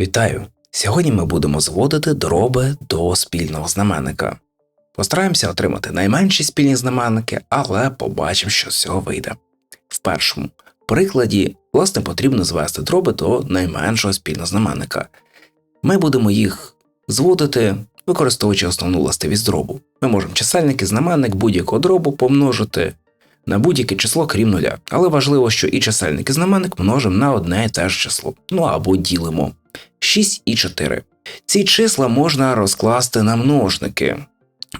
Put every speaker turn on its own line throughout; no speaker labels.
Вітаю! Сьогодні ми будемо зводити дроби до спільного знаменника. Постараємося отримати найменші спільні знаменники, але побачимо, що з цього вийде. В першому прикладі, власне, потрібно звести дроби до найменшого спільного знаменника. Ми будемо їх зводити, використовуючи основну властивість дробу. Ми можемо чисельник і знаменник будь-якого дробу помножити на будь-яке число, крім нуля. Але важливо, що і чисельник і знаменник множимо на одне і те ж число, ну або ділимо. 6 і 4. Ці числа можна розкласти на множники.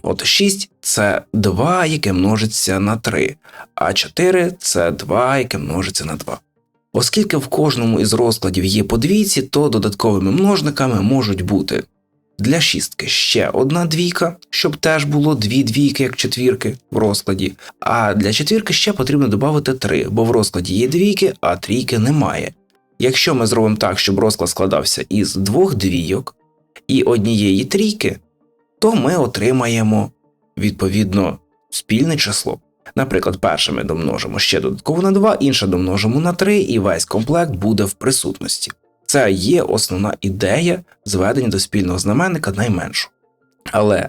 От 6 це 2, яке множиться на 3, а 4 це 2, яке множиться на 2. Оскільки в кожному із розкладів є подвійці, то додатковими множниками можуть бути для шістки ще одна двійка, щоб теж було дві двійки, як четвірки в розкладі. А для четвірки ще потрібно додати 3, бо в розкладі є двійки, а трійки немає. Якщо ми зробимо так, щоб розклад складався із двох двійок і однієї трійки, то ми отримаємо відповідно спільне число. Наприклад, перше ми домножимо ще додатково на 2, інше домножимо на 3, і весь комплект буде в присутності. Це є основна ідея зведення до спільного знаменника найменшу. Але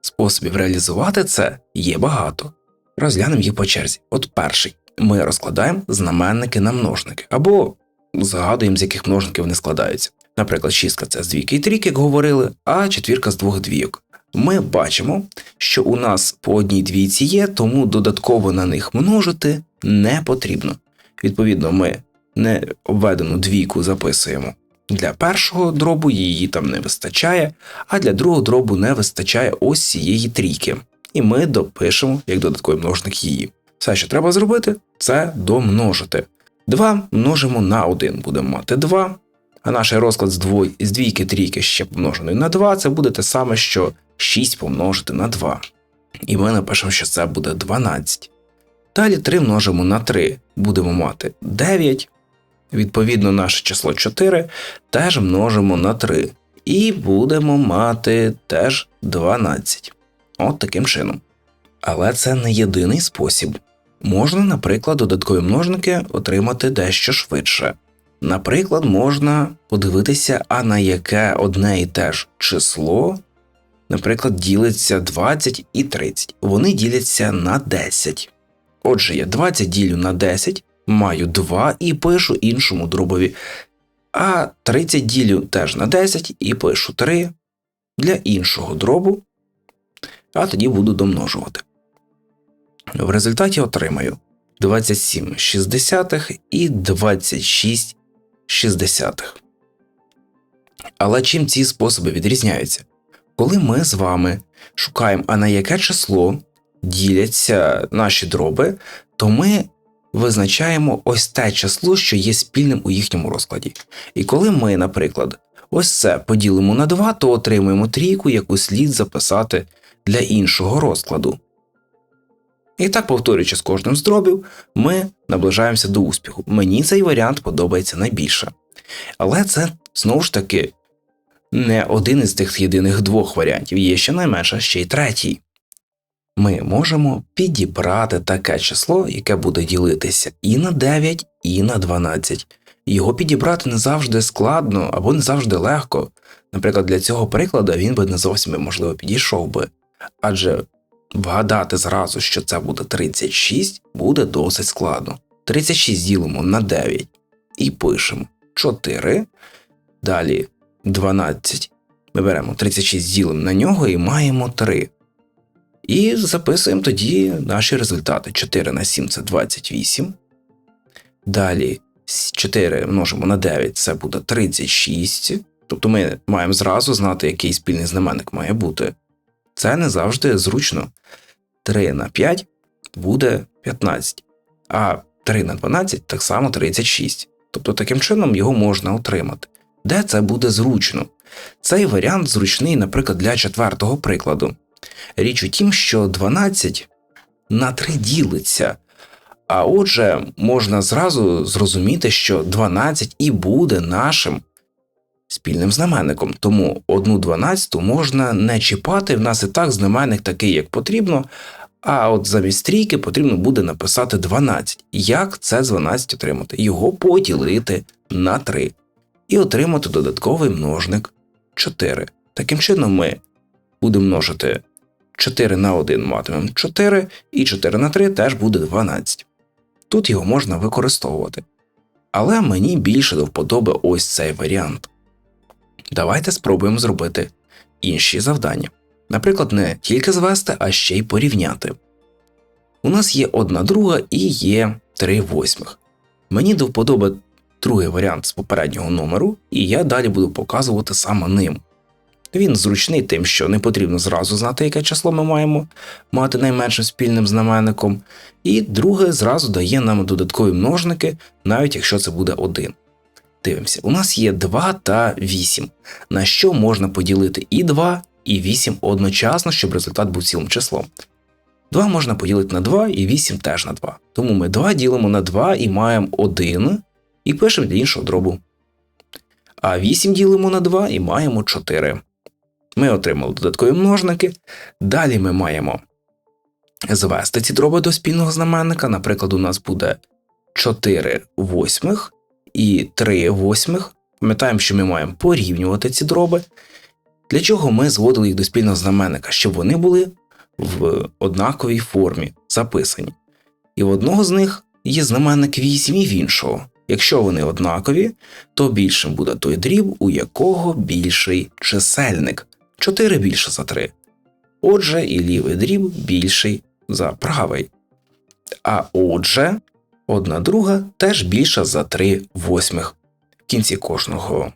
способів реалізувати це є багато. Розглянемо їх по черзі. От перший. Ми розкладаємо знаменники на множники, або згадуємо, з яких множників вони складаються. Наприклад, шістка це з двійки і трійки, як говорили, а четвірка з двох двійок. Ми бачимо, що у нас по одній двійці є, тому додатково на них множити не потрібно. Відповідно, ми не обведену двійку записуємо. Для першого дробу її там не вистачає, а для другого дробу не вистачає ось цієї трійки. І ми допишемо як додатковий множник її. Все, що треба зробити, це домножити. 2 множимо на 1, будемо мати 2. А наш розклад з двой, з двійки трійки ще помножений на 2, це буде те саме, що 6 помножити на 2. І ми напишемо, що це буде 12. Далі 3 множимо на 3, будемо мати 9. Відповідно, наше число 4 теж множимо на 3. І будемо мати теж 12. От таким чином. Але це не єдиний спосіб. Можна, наприклад, додаткові множники отримати дещо швидше. Наприклад, можна подивитися, а на яке одне і те ж число, наприклад, ділиться 20 і 30. Вони діляться на 10. Отже, я 20 ділю на 10, маю 2 і пишу іншому дробові, а 30 ділю теж на 10 і пишу 3 для іншого дробу, а тоді буду домножувати. В результаті отримаю 27 шістдесятих і 26 шістдесятих. Але чим ці способи відрізняються? Коли ми з вами шукаємо, а на яке число діляться наші дроби, то ми визначаємо ось те число, що є спільним у їхньому розкладі. І коли ми, наприклад, ось це поділимо на 2, то отримуємо трійку, яку слід записати для іншого розкладу. І так, повторюючи з кожним з дробів, ми наближаємося до успіху. Мені цей варіант подобається найбільше. Але це знову ж таки не один із тих єдиних двох варіантів, є щонайменше ще й третій. Ми можемо підібрати таке число, яке буде ділитися і на 9, і на 12. Його підібрати не завжди складно або не завжди легко. Наприклад, для цього прикладу він би не зовсім можливо підійшов би. Адже Вгадати зразу, що це буде 36, буде досить складно. 36 ділимо на 9 і пишемо 4. Далі 12. Ми беремо 36 ділимо на нього і маємо 3. І записуємо тоді наші результати. 4 на 7 це 28. Далі 4 множимо на 9 це буде 36. Тобто ми маємо зразу знати, який спільний знаменник має бути. Це не завжди зручно. 3 на 5 буде 15, а 3 на 12 так само 36. Тобто таким чином його можна отримати. Де це буде зручно? Цей варіант зручний, наприклад, для четвертого прикладу. Річ у тім, що 12 на 3 ділиться. А отже, можна зразу зрозуміти, що 12 і буде нашим спільним знаменником, тому одну дванадцяту можна не чіпати, в нас і так знаменник такий, як потрібно. А от замість трійки потрібно буде написати 12. Як це з 12 отримати? Його поділити на 3. і отримати додатковий множник 4. Таким чином, ми будемо множити 4 на 1 матимемо 4, і 4 на 3 теж буде 12. Тут його можна використовувати. Але мені більше до вподоби ось цей варіант. Давайте спробуємо зробити інші завдання. Наприклад, не тільки звести, а ще й порівняти. У нас є одна друга і є 3 восьмих. Мені до вподоби другий варіант з попереднього номеру, і я далі буду показувати саме ним. Він зручний тим, що не потрібно зразу знати, яке число ми маємо мати найменшим спільним знаменником, і друге зразу дає нам додаткові множники, навіть якщо це буде 1. Дивимося, у нас є 2 та 8, на що можна поділити і 2, і 8 одночасно, щоб результат був цілим числом. 2 можна поділити на 2 і 8 теж на 2. Тому ми 2 ділимо на 2 і маємо 1 і пишемо для іншого дробу. А 8 ділимо на 2 і маємо 4. Ми отримали додаткові множники. Далі ми маємо звести ці дроби до спільного знаменника. Наприклад, у нас буде 4 восьмих і 3 восьмих. Пам'ятаємо, що ми маємо порівнювати ці дроби. Для чого ми зводили їх до спільного знаменника, щоб вони були в однаковій формі записані. І в одного з них є знаменник 8 і в іншого. Якщо вони однакові, то більшим буде той дріб, у якого більший чисельник. 4 більше за 3. Отже, і лівий дріб більший за правий. А отже, одна друга теж більша за 3 восьмих. В кінці кожного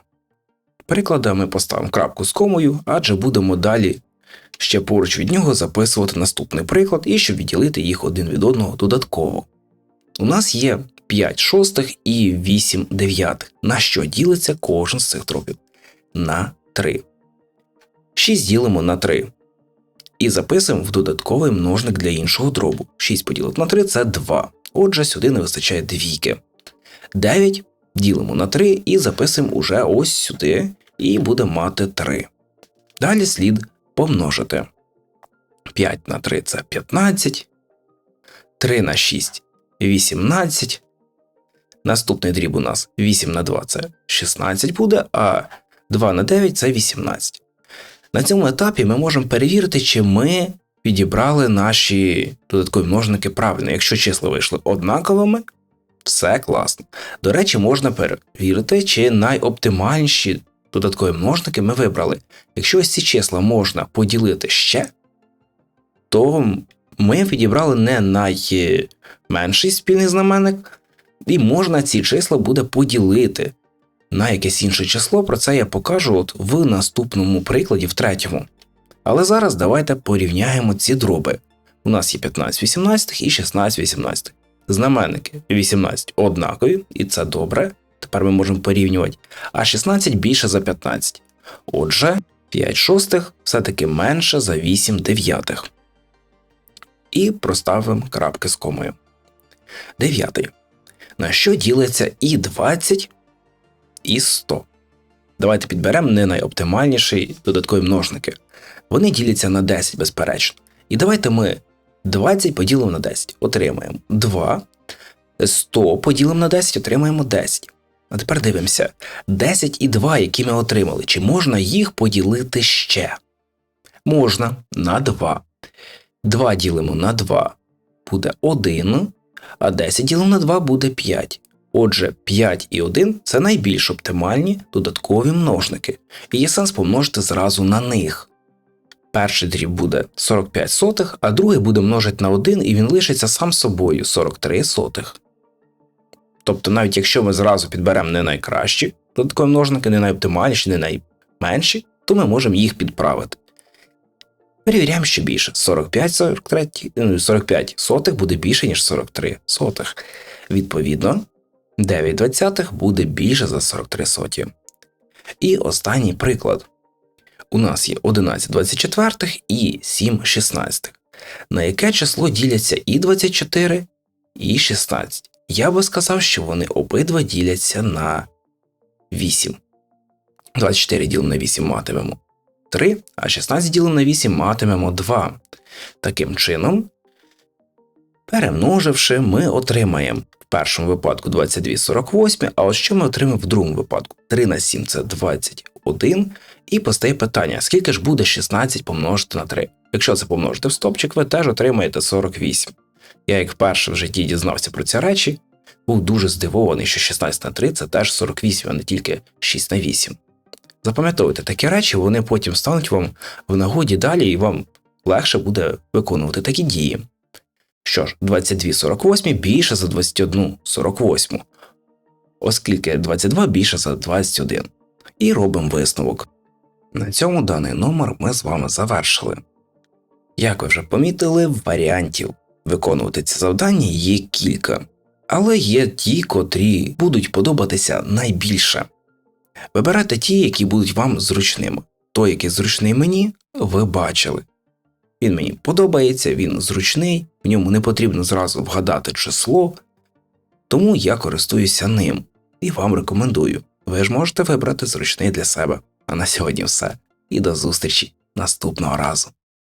прикладу ми поставимо крапку з комою, адже будемо далі ще поруч від нього записувати наступний приклад і щоб відділити їх один від одного додатково. У нас є 5 шостих і 8 дев'ятих, на що ділиться кожен з цих дробів? На 3. 6 ділимо на 3. І записуємо в додатковий множник для іншого дробу. 6 поділити на 3 це 2. Отже, сюди не вистачає двійки. 9 ділимо на 3 і записуємо уже ось сюди, і будемо мати 3. Далі слід помножити. 5 на 3 це 15, 3 на 6 18. Наступний дріб у нас 8 на 2 це 16 буде, а 2 на 9 це 18. На цьому етапі ми можемо перевірити, чи ми підібрали наші додаткові множники правильно. Якщо числа вийшли однаковими, все класно. До речі, можна перевірити, чи найоптимальніші додаткові множники ми вибрали. Якщо ось ці числа можна поділити ще, то ми підібрали не найменший спільний знаменник, і можна ці числа буде поділити на якесь інше число. Про це я покажу от в наступному прикладі, в третьому. Але зараз давайте порівняємо ці дроби. У нас є 15 18 і 16 18. Знаменники 18 однакові, і це добре. Тепер ми можемо порівнювати. А 16 більше за 15. Отже, 5 шостих все-таки менше за 8 дев'ятих. І проставимо крапки з комою. Дев'ятий. На що ділиться і 20, і 100. Давайте підберемо не найоптимальніші додаткові множники. Вони діляться на 10, безперечно. І давайте ми 20 поділимо на 10. Отримаємо 2. 100 поділимо на 10, отримаємо 10. А тепер дивимося: 10 і 2, які ми отримали, чи можна їх поділити ще? Можна на 2. 2 ділимо на 2 буде 1, а 10 ділимо на 2 буде 5. Отже, 5 і 1 це найбільш оптимальні додаткові множники, і є сенс помножити зразу на них. Перший дріб буде 45 сотих, а другий буде множити на 1 і він лишиться сам собою 43 сотих. Тобто, навіть якщо ми зразу підберемо не найкращі додаткові множники, не найоптимальніші, не найменші, то ми можемо їх підправити. Перевіряємо ще більше. 45 43, 45 сотих буде більше, ніж 43 сотих. Відповідно, 9 двадцятих буде більше за 43 соті. І останній приклад. У нас є 11 24 і 7 16. На яке число діляться і 24, і 16. Я би сказав, що вони обидва діляться на 8. 24 ділимо на 8 матимемо 3, а 16 ділимо на 8 матимемо 2. Таким чином, перемноживши, ми отримаємо першому випадку 22 48, а от що ми отримаємо в другому випадку? 3 на 7 це 21. І постає питання, скільки ж буде 16 помножити на 3? Якщо це помножити в стопчик, ви теж отримаєте 48. Я як вперше в житті дізнався про ці речі, був дуже здивований, що 16 на 3 це теж 48, а не тільки 6 на 8. Запам'ятовуйте такі речі, вони потім стануть вам в нагоді далі, і вам легше буде виконувати такі дії. Що ж, 22 48 більше за 21 48, оскільки 22 більше за 21. І робимо висновок. На цьому даний номер ми з вами завершили. Як ви вже помітили, варіантів виконувати ці завдання є кілька, але є ті, котрі будуть подобатися найбільше. Вибирайте ті, які будуть вам зручними. Той, який зручний мені, ви бачили. Він мені подобається, він зручний, в ньому не потрібно зразу вгадати число, тому я користуюся ним і вам рекомендую. Ви ж можете вибрати зручний для себе. А на сьогодні все. І до зустрічі наступного разу.